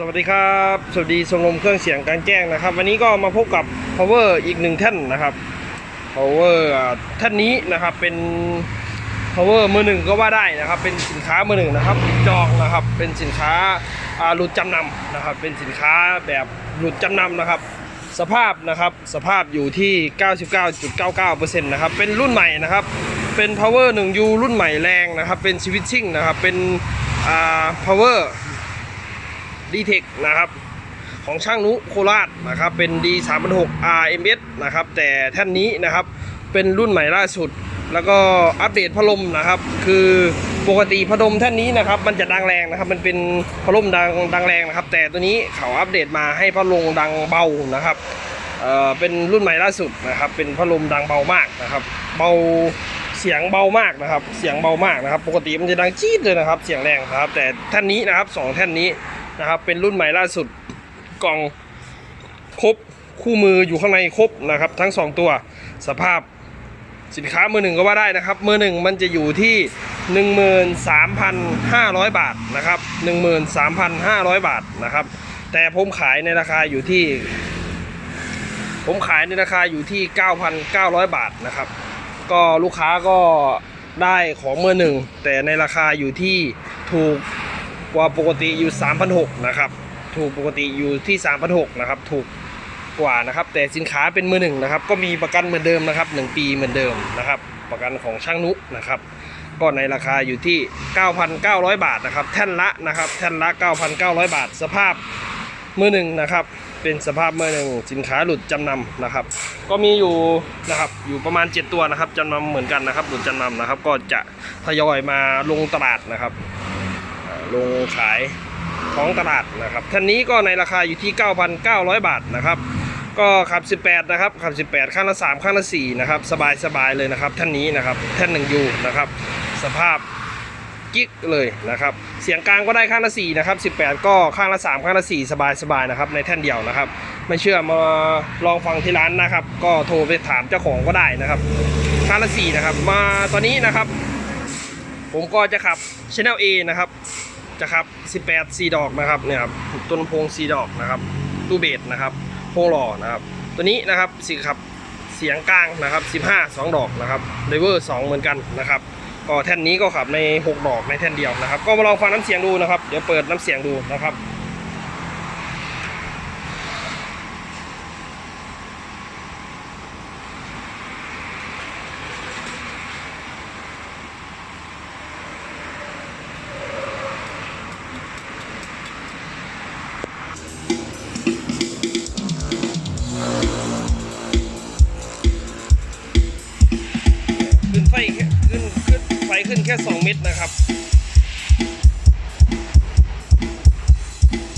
สวัสดีครับ สวัสดีชมรมเครื่องเสียงการแจ้งนะครับ วันนี้ก็มาพบกับ power อีกหนึ่งท่านนะครับ power ท่านนี้นะครับเป็น power มือหนึ่งก็ว่าได้นะครับ เป็นสินค้ามือหนึ่งนะครับจองนะครับ เป็นสินค้าอ่าหลุดจำนำนะครับ เป็นสินค้าแบบหลุดจำนำนะครับ สภาพนะครับสภาพอยู่ที่ 99.99%นะครับเป็นรุ่นใหม่นะครับ เป็น power 1U รุ่นใหม่แรงนะครับ เป็น switching นะครับเป็นอ่า power ดีเทคนะครับของช่างนุโคราชนะครับเป็น D 3 6 RMS นะครับแต่แท่านนี้นะครับเป็นรุ่นใหม่ล่าสุด แล้วก็อัปเดตพัดลมนะครับ คือปกติพัดลมแท่านนี้นะครับมันจะดังแรงนะครับมันเป็นพัดลมดังดังแรงนะครับ แต่ตัวนี้เขาอัปเดตมาให้พัดลมดังเบานะครับเอ่อเป็นรุ่นใหม่ล่าสุดนะครับเป็นพัดลมดังเบามากนะครับ เบาเสียงเบามากนะครับ เสียงเบามากนะครับ ปกติมันจะดังจี๊ดเลยนะครับ เสียงแรงนะครับ แต่ท่านนี้นะครับสองท่านนี้ นะครับ เป็นรุ่นใหม่ล่าสุดกล่องครบคู่มืออยู่ข้างในครบนะครับ ทั้ง 2 ตัวสภาพสินค้ามือหนึ่งก็ว่าได้นะครับ มือหนึ่งมันจะอยู่ที่ 13,500 บาทนะครับ 13,500 บาทนะครับ แต่ผมขายในราคาอยู่ที่ ผมขายในราคาอยู่ที่ 9,900 บาทนะครับ ก็ลูกค้าก็ได้ของมือหนึ่งแต่ในราคาอยู่ที่ถูก กว่าปกติอยู่ 3,600นะครับถูกปกติอยู่ที่ 3,600นะครับถูกกว่านะครับแต่สินค้าเป็นมือหนึ่งนะครับก็มีประกันเหมือนเดิมนะครับ 1 ปีเหมือนเดิมนะครับประกันของช่างนุนะครับก็ในราคาอยู่ที่ 9,900 บาทนะครับแท่นละนะครับแท่นละ 9,900 บาท สภาพมือหนึ่งนะครับเป็นสภาพมือหนึ่งสินค้าหลุดจำนำนะครับ ก็มีอยู่นะครับอยู่ประมาณ 7 ตัวนะครับจำนำเหมือนกันนะครับหลุดจำนำนะครับ ก็จะทยอยมาลงตลาดนะครับ ลงขายท้องตลาดนะครับท่านนี้ก็ในราคาอยู่ที่ 9,900 บาทนะครับก็ขับ 18 นะครับ ขับ 18ข้างละ 3ข้างละ 4 นะครับ สบายสบายเลยนะครับ ท่านนี้นะครับ ท่านหนึ่งยูนะครับ สภาพกิ๊กเลยนะครับ เสียงกลางก็ได้ข้างละ 4 นะครับ 18 ก็ข้างละ 3 ข้างละ 4 สบายสบายนะครับ ในแท่นเดียวนะครับ ไม่เชื่อมาลองฟังที่ร้านนะครับ ก็โทรไปถามเจ้าของก็ได้นะครับ ข้างละ 4 นะครับ มาตอนนี้นะครับ ผมก็จะขับ Channel A นะครับ จะขับ 18 4 ดอกนะครับเนี่ยครับต้นพง4ดอกนะครับตู้เบสนะครับโพงหล่อนะครับ ตัวนี้นะครับสีขับเสียงกลางนะครับ 15 2 ดอกนะครับเลเวอร์2เหมือนกันนะครับก็แท่นนี้ก็ขับใน 6 ดอกในแท่นเดียวนะครับ ก็มาลองฟังน้ำเสียงดูนะครับ เดี๋ยวเปิดน้ำเสียงดูนะครับ ขึ้นไฟแค่ขึ้นขึ้นไฟขึ้นแค่ 2 เมตรนะครับ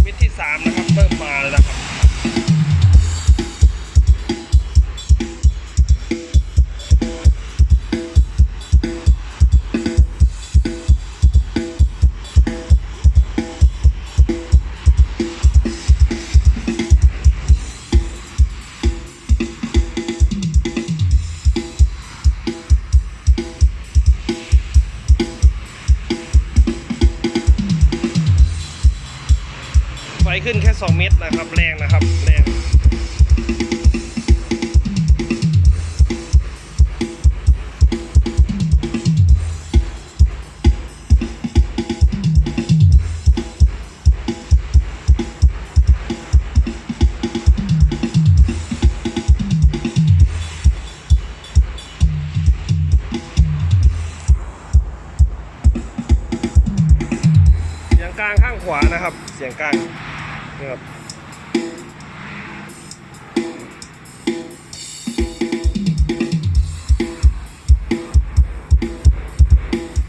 เมตรที่ 3 นะครับ เริ่มมาแล้วนะครับ ไฟขึ้นแค่ 2 เมตรนะครับ แรงนะครับ แรงเสียงกลางข้างขวานะครับ เสียงกลาง ครับ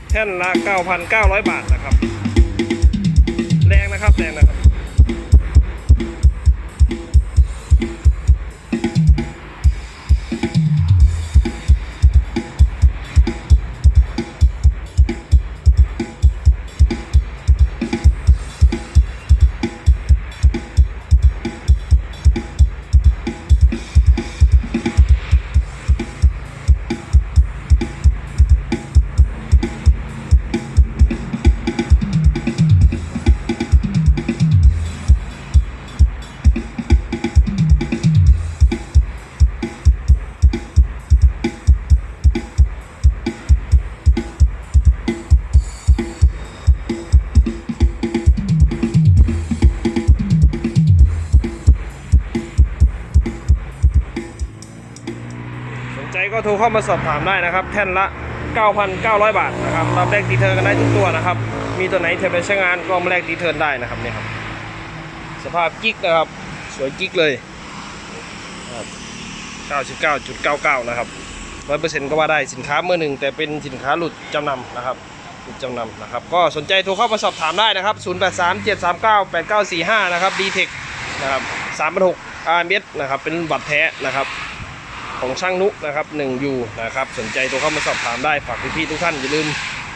แท่นละ 9,900 บาทนะครับ แรงนะครับแรงนะครับ ก็โทรเข้ามาสอบถามได้นะครับ แท่นละ 9,900 บาทนะครับรับแลกตีเทิร์นกันได้ทุกตัวนะครับ มีตัวไหนเทปใช้งานก็มาแลกตีเทิร์นได้นะครับเนี่ยครับ สภาพกิ๊กนะครับ สวยกิ๊กเลย99.99 นะครับร้อยเปอร์เซ็นต์ก็ว่าได้สินค้าเมื่อหนึ่งแต่เป็นสินค้าหลุดจำนำนะครับหลุดจำนำนะครับ ก็สนใจโทรเข้ามาสอบถามได้นะครับ 0 8 3 7 3 9 8 9 4 5 นะครับ d t e c h นะครับ3 6 RMS นะครับ เป็นบัตรแท้นะครับ ของช่างนุนะครับ1ยูนะครับสนใจโทรเข้ามาสอบถามได้ฝากพี่ๆทุกท่านอย่าลืม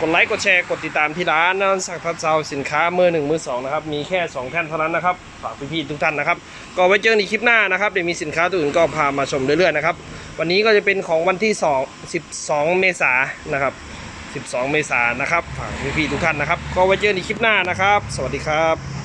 กดไลค์กดแชร์กดติดตามที่ร้านนันสักทัดเซาสินค้ามือหนึ่งมือสองนะครับมีแค่ 2 แท่นเท่านั้นนะครับฝากพี่ๆทุกท่านนะครับก็ไว้เจอกันในคลิปหน้านะครับเดี๋ยวมีสินค้าตัวอื่นก็พามาชมเรื่อยๆนะครับวันนี้ก็จะเป็นของวันที่ 2 12 เมษายนนะครับ12 เมษายนนะครับฝากพี่ๆทุกท่านนะครับก็ไว้เจอกันในคลิปหน้านะครับ สวัสดีครับ